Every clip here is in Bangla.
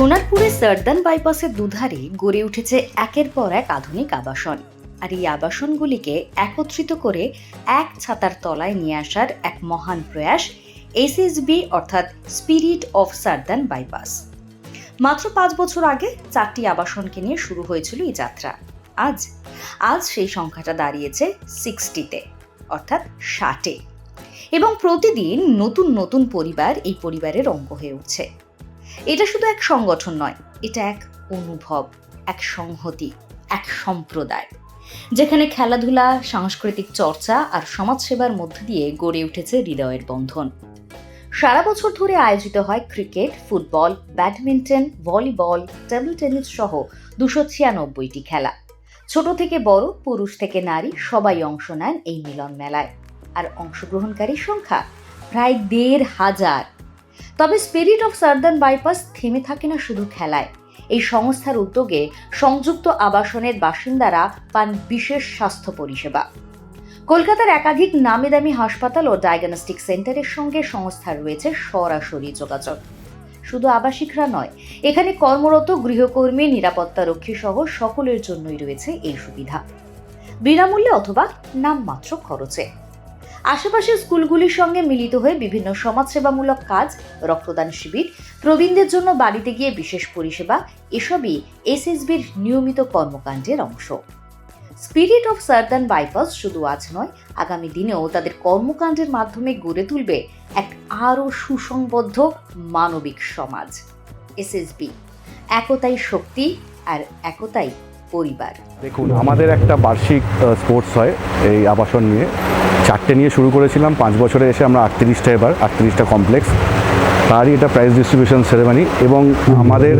সোনারপুরের সারদান বাইপাসের দুধারে গড়ে উঠেছে একের পর এক আধুনিক আবাসন। আর এই আবাসনগুলিকে একত্রিত করে এক ছাতার তলায় নিয়ে আসার এক মহান প্রয়াস এসএসবি অর্থাৎ স্পিরিট অফ সারদান বাইপাস। মাত্র পাঁচ বছর আগে চারটি আবাসনকে নিয়ে শুরু হয়েছিল এই যাত্রা। আজ আজ সেই সংখ্যাটা দাঁড়িয়েছে সিক্সটিতে, অর্থাৎ ষাটে। এবং প্রতিদিন নতুন নতুন পরিবার এই পরিবারের অঙ্গ হয়ে উঠছে। এটা শুধু এক সংগঠন নয়, এটা এক অনুভব, এক সংহতি, এক সম্প্রদায়। যেখানে খেলাধুলা, সাংস্কৃতিক চর্চা আর সমাজসেবার মধ্য দিয়ে গড়ে উঠেছে হৃদয়ের বন্ধন। সারা বছর ধরে আয়োজিত হয় cricket, football, badminton, volleyball, table tennis সহ দুশো ছিয়ানব্বইটি খেলা। ছোট থেকে বড়, পুরুষ থেকে নারী সবাই অংশ নেন এই মিলন মেলায়। আর অংশগ্রহণকারীর সংখ্যা প্রায় দেড় হাজার। তবে স্পিরিট অফ সার্দান বাইপাস থেমে থাকে না শুধু খেলায়। এই সংস্থার উদ্যোগে সংযুক্ত আবাসনের বাসিন্দারা পান বিশেষ স্বাস্থ্য পরিষেবা। কলকাতার একাধিক নামি দামি হাসপাতাল ও ডায়াগনস্টিক সেন্টারের সঙ্গে সংস্থার রয়েছে সরাসরি যোগাযোগ। শুধু আবাসিকরা নয়, এখানে কর্মরত গৃহকর্মী, নিরাপত্তা রক্ষী সহ সকলের জন্যই রয়েছে এই সুবিধা। বিনামূল্যে অথবা নামমাত্র খরচে। আশেপাশের স্কুলগুলির সঙ্গে মিলিত হয়ে বিভিন্ন সমাজসেবামূলক কাজ, রক্তদান শিবির, প্রবীণদের জন্য বাড়িতে গিয়ে বিশেষ পরিষেবা, এসবই এসএসবির নিয়মিত কর্মকাণ্ডের অংশ। স্পিরিট অফ সার্দান বাইপাস শুধু আজ নয়, আগামী দিনেও তাদের কর্মকাণ্ডের মাধ্যমে গড়ে তুলবে এক আরও সুসংবদ্ধ মানবিক সমাজ। এসএসবি, একতাই শক্তি আর একতাই পরিবার। দেখুন, আমাদের একটা বার্ষিক স্পোর্টস হয় এই আবাসন নিয়ে। চারটে নিয়ে শুরু করেছিলাম, পাঁচ বছরে এসে আমরা আটত্রিশটা এবার, আটত্রিশটা কমপ্লেক্স তারই এটা প্রাইজ ডিস্ট্রিবিউশন সেরেমনি এবং আমাদের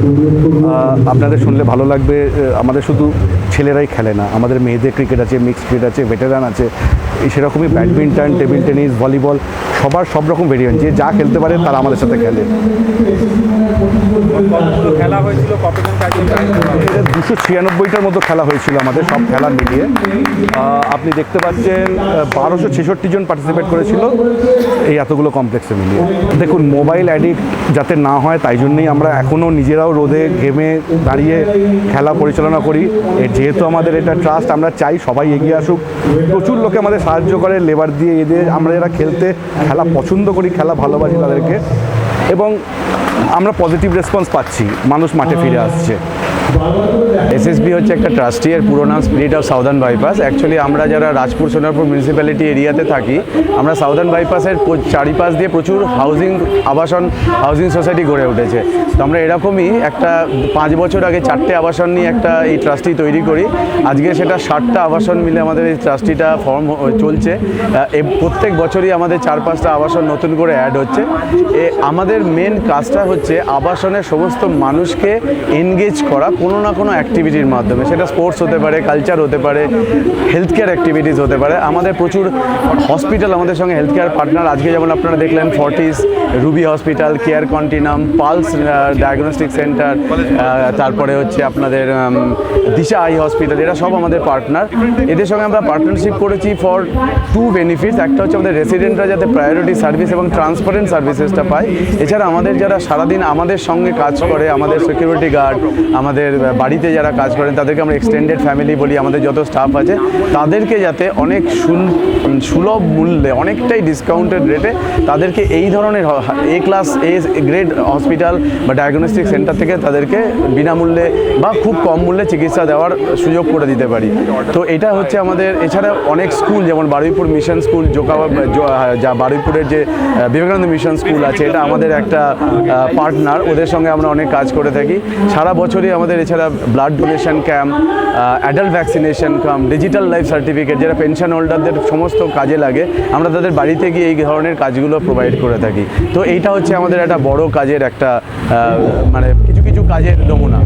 আপনাদের শুনলে ভালো লাগবে আমাদের শুধু ছেলেরাই খেলে না আমাদের মেয়েদের ক্রিকেট আছে মিক্সড ক্রিকেট আছে ভেটেরান আছে এই সেরকমই ব্যাডমিন্টন টেবিল টেনিস ভলিবল সবার সব রকম ভেরিয়েন্ট যে যা খেলতে পারে তারা আমাদের সাথে খেলে। দুশো ছিয়ানব্বইটার মতো খেলা হয়েছিল আমাদের সব খেলা মিলিয়ে। আপনি দেখতে পাচ্ছেন বারোশো ছেষট্টি জন পার্টিসিপেট করেছিল এই এতগুলো কমপ্লেক্সে মিলিয়ে। দেখুন মোবাইল অ্যাডিক্ট যাতে না হয়, তাই জন্যই আমরা এখনও নিজেরাও রোদে ঘেমে দাঁড়িয়ে খেলা পরিচালনা করি। যেহেতু আমাদের এটা ট্রাস্ট আমরা চাই সবাই এগিয়ে আসুক। প্রচুর লোকে আমাদের সাহায্য করে লেবার দিয়ে এদের, আমরা যারা খেলতে খেলা পছন্দ করি, খেলা ভালোবাসি তাদেরকে। এবং আমরা পজিটিভ রেসপন্স পাচ্ছি, মানুষ মাঠে ফিরে আসছে। এসএসবি হচ্ছে একটা ট্রাস্টি এর পুরো নাম spirit of southern bypass actually আমরা যারা রাজপুর সোনারপুর মিউনিসিপ্যালিটি এরিয়াতে থাকি, আমরা সাউদার্ন বাইপাসের চারিপাশ দিয়ে প্রচুর হাউজিং আবাসন হাউজিং সোসাইটি গড়ে উঠেছে। তো আমরা এরকমই একটা পাঁচ বছর আগে চারটে আবাসন নিয়ে একটা এই ট্রাস্টি তৈরি করি। আজকে সেটা ষাটটা আবাসন মিলে আমাদের এই ট্রাস্টিটা ফর্ম চলছে। প্রত্যেক বছরই আমাদের চার পাঁচটা আবাসন নতুন করে অ্যাড হচ্ছে। এ আমাদের মেন কাজটা হচ্ছে আবাসনের সমস্ত মানুষকে এনগেজ করা কোনো না কোনো অ্যাক্টিভিটির মাধ্যমে। সেটা স্পোর্টস হতে পারে কালচার হতে পারে হেলথ কেয়ার অ্যাক্টিভিটিস হতে পারে। আমাদের প্রচুর হসপিটাল আমাদের সঙ্গে হেলথ কেয়ার পার্টনার আজকে যেমন আপনারা দেখলেন Fortis Ruby hospital care continuum Pulse diagnostic centre তারপরে হচ্ছে আপনাদের দিশা আই হসপিটাল এরা সব আমাদের পার্টনার এদের সঙ্গে আমরা পার্টনারশিপ করেছি ফর টু বেনিফিটস একটা হচ্ছে আমাদের রেসিডেন্টরা যাতে প্রায়োরিটি সার্ভিস এবং ট্রান্সপারেন্ট সার্ভিসেসটা পায়। এছাড়া আমাদের যারা সারাদিন আমাদের সঙ্গে কাজ করে, আমাদের সিকিউরিটি গার্ড আমাদের বাড়িতে যারা কাজ করেন, তাদেরকে আমরা এক্সটেন্ডেড ফ্যামিলি বলি, আমাদের যত স্টাফ আছে, তাদেরকে যাতে অনেক সুল- সুলভ মূল্যে অনেকটাই ডিসকাউন্টেড রেটে তাদেরকে এই ধরনের A class A grade hospital বা ডায়াগনস্টিক সেন্টার থেকে তাদেরকে বিনামূল্যে বা খুব কম মূল্যে চিকিৎসা দেওয়ার সুযোগ করে দিতে পারি। তো এটা হচ্ছে আমাদের, এছাড়া অনেক স্কুল যেমন বারুইপুর মিশন স্কুল যা বারুইপুরের যে বিবেকানন্দ মিশন স্কুল আছে, এটা আমাদের একটা পার্টনার ওদের সঙ্গে আমরা অনেক কাজ করে থাকি। সারা বছরই আমাদের এছাড়া blood donation camp adult vaccination camp digital life certificate যারা পেনশন হোল্ডারদের সমস্ত কাজে লাগে। আমরা তাদের বাড়িতে গিয়ে এই ধরনের কাজগুলো প্রোভাইড করে থাকি। তো এইটা হচ্ছে আমাদের একটা বড় কাজের একটা মানে কিছু কিছু কাজের নমুনা।